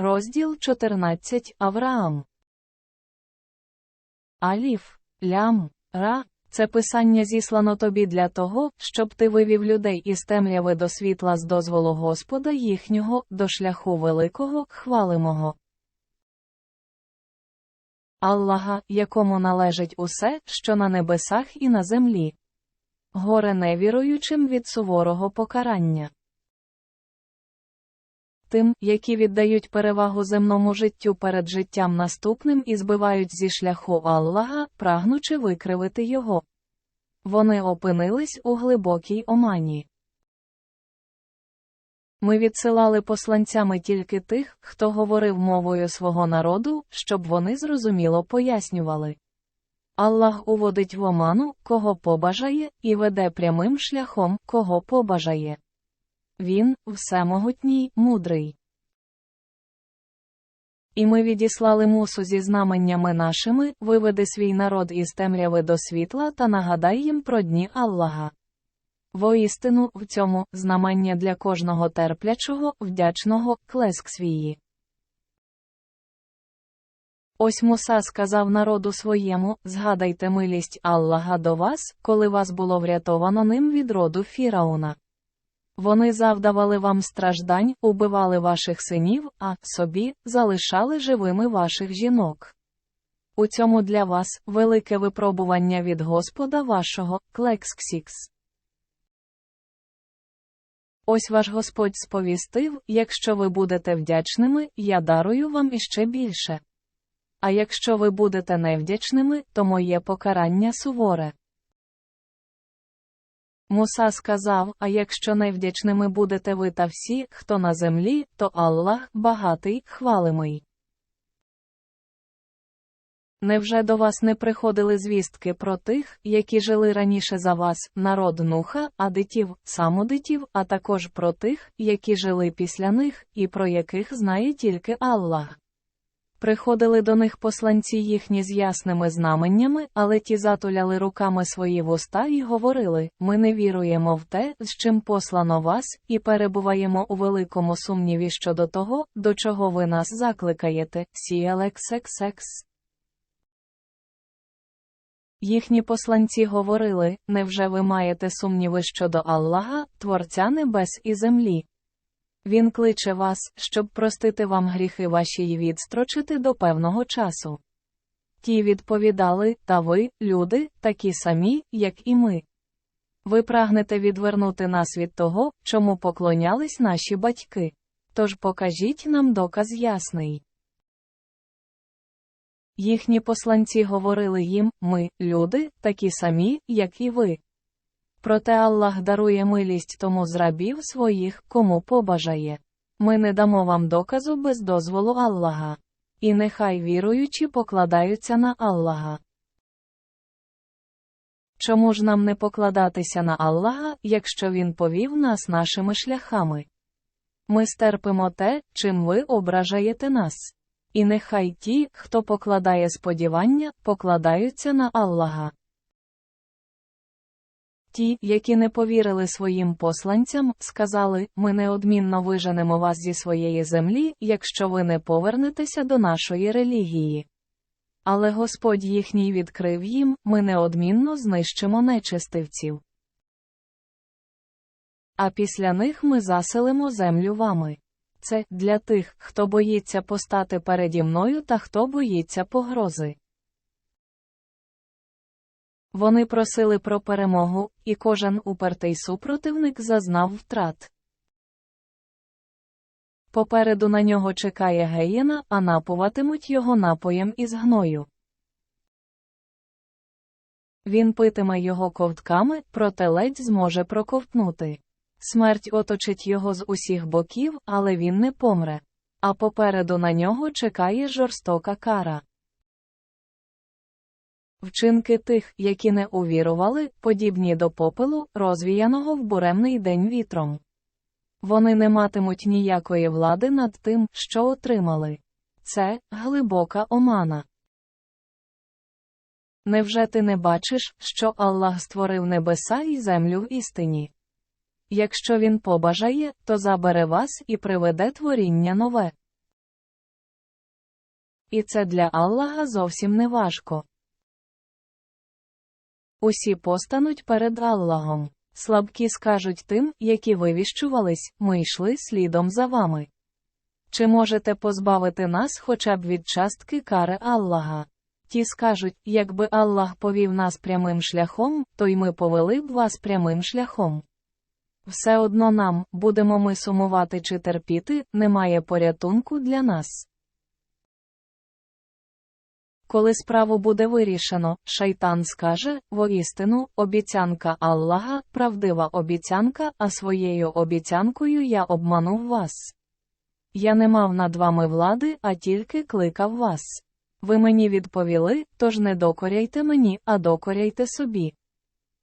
Розділ 14 Авраам. Аліф, лям, ра. Це писання зіслано тобі для того, щоб ти вивів людей із темряви до світла з дозволу Господа їхнього, до шляху великого, хвалимого. Аллаха, якому належить усе, що на небесах і на землі. Горе невіруючим від суворого покарання. Тим, які віддають перевагу земному життю перед життям наступним і збивають зі шляху Аллаха, прагнучи викривити його. Вони опинились у глибокій омані. Ми відсилали посланцями тільки тих, хто говорив мовою свого народу, щоб вони зрозуміло пояснювали. Аллах уводить в оману, кого побажає, і веде прямим шляхом, кого побажає. Він всемогутній, мудрий. І ми відіслали мусу зі знаменнями нашими, виведи свій народ із темряви до світла та нагадай їм про дні Аллаха. Воістину, в цьому знамення для кожного терплячого, вдячного, клеск свії. Ось Муса сказав народу своєму: згадайте милість Аллаха до вас, коли вас було врятовано ним від роду Фірауна. Вони завдавали вам страждань, убивали ваших синів, а собі залишали живими ваших жінок. У цьому для вас велике випробування від Господа вашого, Клексксікс. Ось ваш Господь сповістив, якщо ви будете вдячними, я дарую вам іще більше. А якщо ви будете невдячними, то моє покарання суворе. Муса сказав: А якщо невдячними будете ви та всі, хто на землі, то Аллах багатий, хвалимий. Невже до вас не приходили звістки про тих, які жили раніше за вас, народ нуха, адитів, самодитів, а також про тих, які жили після них, і про яких знає тільки Аллах? Приходили до них посланці їхні з ясними знаменнями, але ті затуляли руками свої вуста і говорили: Ми не віруємо в те, з чим послано вас, і перебуваємо у великому сумніві щодо того, до чого ви нас закликаєте. Сіелексексекс. Їхні посланці говорили: Невже ви маєте сумніви щодо Аллаха, Творця небес і землі? Він кличе вас, щоб простити вам гріхи ваші й відстрочити до певного часу. Ті відповідали, та ви, люди, такі самі, як і ми. Ви прагнете відвернути нас від того, чому поклонялись наші батьки. Тож покажіть нам доказ ясний. Їхні посланці говорили їм ми, люди, такі самі, як і ви. Проте Аллах дарує милість тому з рабів своїх, кому побажає. Ми не дамо вам доказу без дозволу Аллаха. І нехай віруючі покладаються на Аллаха. Чому ж нам не покладатися на Аллаха, якщо Він повів нас нашими шляхами? Ми стерпимо те, чим ви ображаєте нас. І нехай ті, хто покладає сподівання, покладаються на Аллаха. Ті, які не повірили своїм посланцям, сказали: Ми неодмінно виженемо вас зі своєї землі, якщо ви не повернетеся до нашої релігії. Але Господь їхній відкрив їм, ми неодмінно знищимо нечистивців. А після них ми заселимо землю вами. Це для тих, хто боїться постати переді мною та хто боїться погрози. Вони просили про перемогу, і кожен упертий супротивник зазнав втрат. Попереду на нього чекає геєна, а напуватимуть його напоєм із гною. Він питиме його ковтками, проте ледь зможе проковтнути. Смерть оточить його з усіх боків, але він не помре. А попереду на нього чекає жорстока кара. Вчинки тих, які не увірували, подібні до попелу, розвіяного в буремний день вітром. Вони не матимуть ніякої влади над тим, що отримали. Це глибока омана. Невже ти не бачиш, що Аллах створив небеса і землю в істині? Якщо він побажає, то забере вас і приведе творіння нове. І це для Аллаха зовсім не важко. Усі постануть перед Аллахом. Слабкі скажуть тим, які вивіщувались, ми йшли слідом за вами. Чи можете позбавити нас хоча б від частки кари Аллаха? Ті скажуть, якби Аллах повів нас прямим шляхом, то й ми повели б вас прямим шляхом. Все одно нам, будемо ми сумувати чи терпіти, немає порятунку для нас. Коли справу буде вирішено, шайтан скаже воістину, обіцянка Аллаха, правдива обіцянка, а своєю обіцянкою я обманув вас. Я не мав над вами влади, а тільки кликав вас. Ви мені відповіли, тож не докоряйте мені, а докоряйте собі.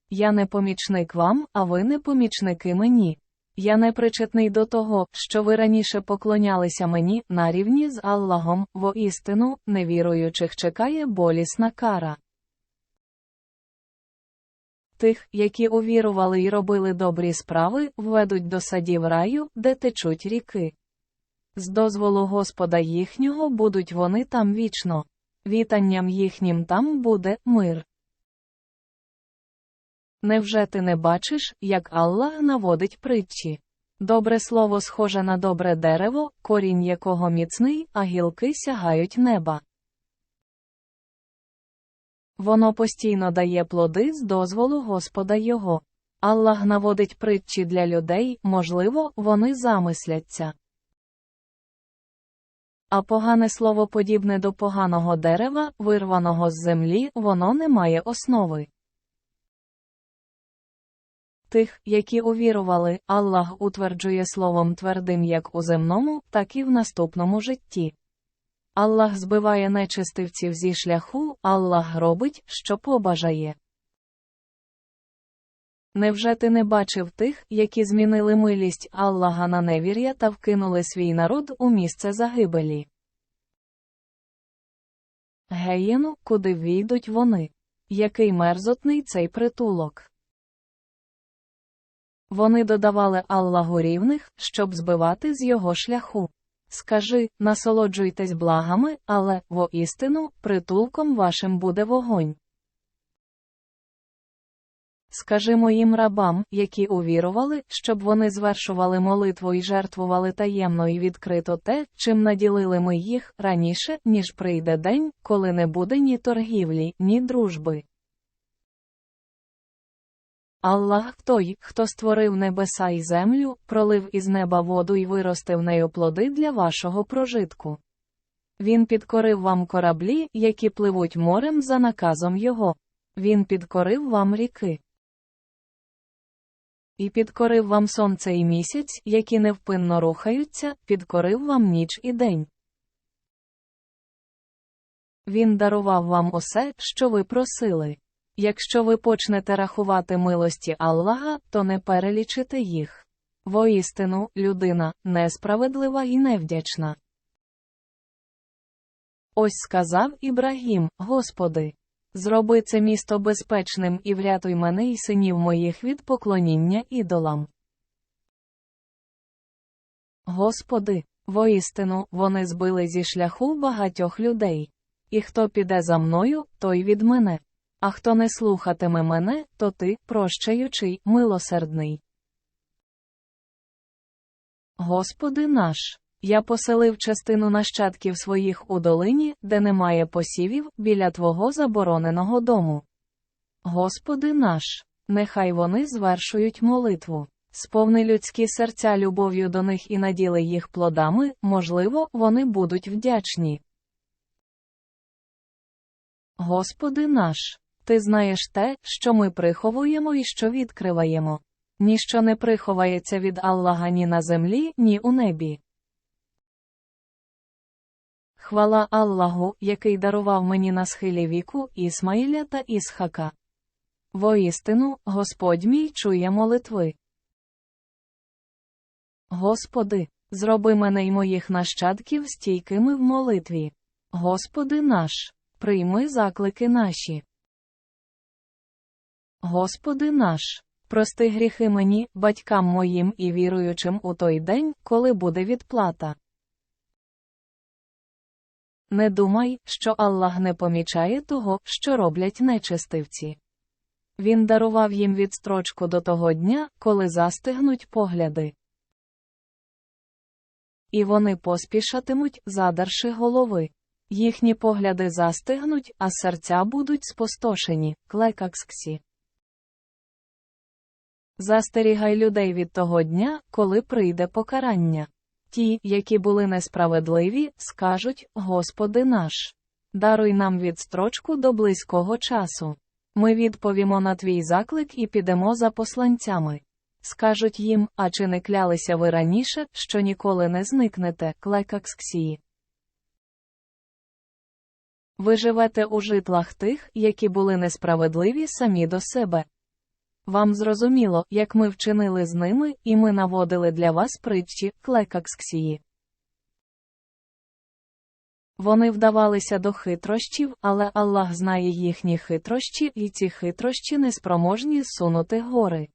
Я не помічник вам, а ви не помічники мені. Я не причетний до того, що ви раніше поклонялися мені на рівні з Аллахом, воістину, невіруючих чекає болісна кара. Тих, які увірували і робили добрі справи, введуть до садів раю, де течуть ріки. З дозволу Господа їхнього будуть вони там вічно. Вітанням їхнім там буде мир. Невже ти не бачиш, як Аллах наводить притчі? Добре слово схоже на добре дерево, корінь якого міцний, а гілки сягають неба. Воно постійно дає плоди з дозволу Господа Його. Аллах наводить притчі для людей, можливо, вони замисляться. А погане слово подібне до поганого дерева, вирваного з землі, воно не має основи. Тих, які увірували, Аллах утверджує словом твердим як у земному, так і в наступному житті. Аллах збиває нечистивців зі шляху, Аллах робить, що побажає. Невже ти не бачив тих, які змінили милість Аллаха на невір'я та вкинули свій народ у місце загибелі? Геєну, куди війдуть вони? Який мерзотний цей притулок? Вони додавали Аллаху рівних, щоб збивати з його шляху. Скажи, насолоджуйтесь благами, але, воістину, притулком вашим буде вогонь. Скажи моїм рабам, які увірували, щоб вони звершували молитву і жертвували таємно і відкрито те, чим наділили ми їх раніше, ніж прийде день, коли не буде ні торгівлі, ні дружби. Аллах той, хто створив небеса і землю, пролив із неба воду і виростив нею плоди для вашого прожитку. Він підкорив вам кораблі, які пливуть морем за наказом його. Він підкорив вам ріки. І підкорив вам сонце і місяць, які невпинно рухаються, підкорив вам ніч і день. Він дарував вам усе, що ви просили. Якщо ви почнете рахувати милості Аллаха, то не перелічите їх. Воістину, людина несправедлива і невдячна. Ось сказав Ібрагім, Господи. Зроби це місто безпечним і врятуй мене і синів моїх від поклоніння ідолам. Господи, воістину, вони збили зі шляху багатьох людей. І хто піде за мною, той від мене. А хто не слухатиме мене, то ти, прощаючий, милосердний. Господи наш. Я поселив частину нащадків своїх у долині, де немає посівів, біля Твого забороненого дому. Господи наш, нехай вони звершують молитву. Сповни людські серця любов'ю до них і наділи їх плодами, можливо, вони будуть вдячні. Господи наш, Ти знаєш те, що ми приховуємо і що відкриваємо. Ніщо не приховається від Аллаха ні на землі, ні у небі. Хвала Аллаху, який дарував мені на схилі віку Ісмаїля та Ісхака. Воістину, Господь мій чує молитви. Господи, зроби мене й моїх нащадків стійкими в молитві. Господи наш, прийми заклики наші. Господи наш, прости гріхи мені, батькам моїм і віруючим у той день, коли буде відплата. Не думай, що Аллах не помічає того, що роблять нечистивці. Він дарував їм відстрочку до того дня, коли застигнуть погляди. І вони поспішатимуть, задарши голови. Їхні погляди застигнуть, а серця будуть спустошені, клекаксксі. Застерігай людей від того дня, коли прийде покарання. Ті, які були несправедливі, скажуть, Господи наш. Даруй нам відстрочку до близького часу. Ми відповімо на твій заклик і підемо за посланцями. Скажуть їм, а чи не клялися ви раніше, що ніколи не зникнете, клекаксксії. Ви живете у житлах тих, які були несправедливі самі до себе. Вам зрозуміло, як ми вчинили з ними, і ми наводили для вас притчі, клекаксксії. Вони вдавалися до хитрощів, але Аллах знає їхні хитрощі, і ці хитрощі неспроможні сунути гори.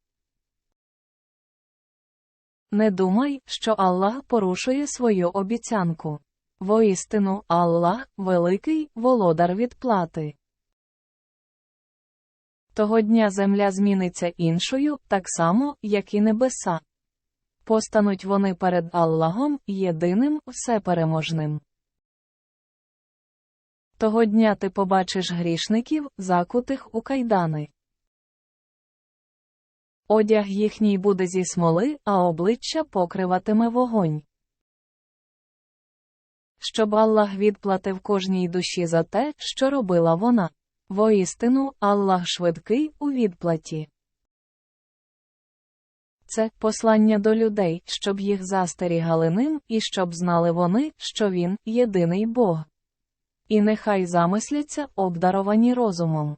Не думай, що Аллах порушує свою обіцянку. Воістину, Аллах – великий володар відплати. Того дня земля зміниться іншою, так само, як і небеса. Постануть вони перед Аллахом, єдиним, всепереможним. Того дня ти побачиш грішників, закутих у кайдани. Одяг їхній буде зі смоли, а обличчя покриватиме вогонь. Щоб Аллах відплатив кожній душі за те, що робила вона. Воістину, Аллах швидкий у відплаті. Це послання до людей, щоб їх застерігали ним і щоб знали вони, що він єдиний Бог. І нехай замисляться обдаровані розумом.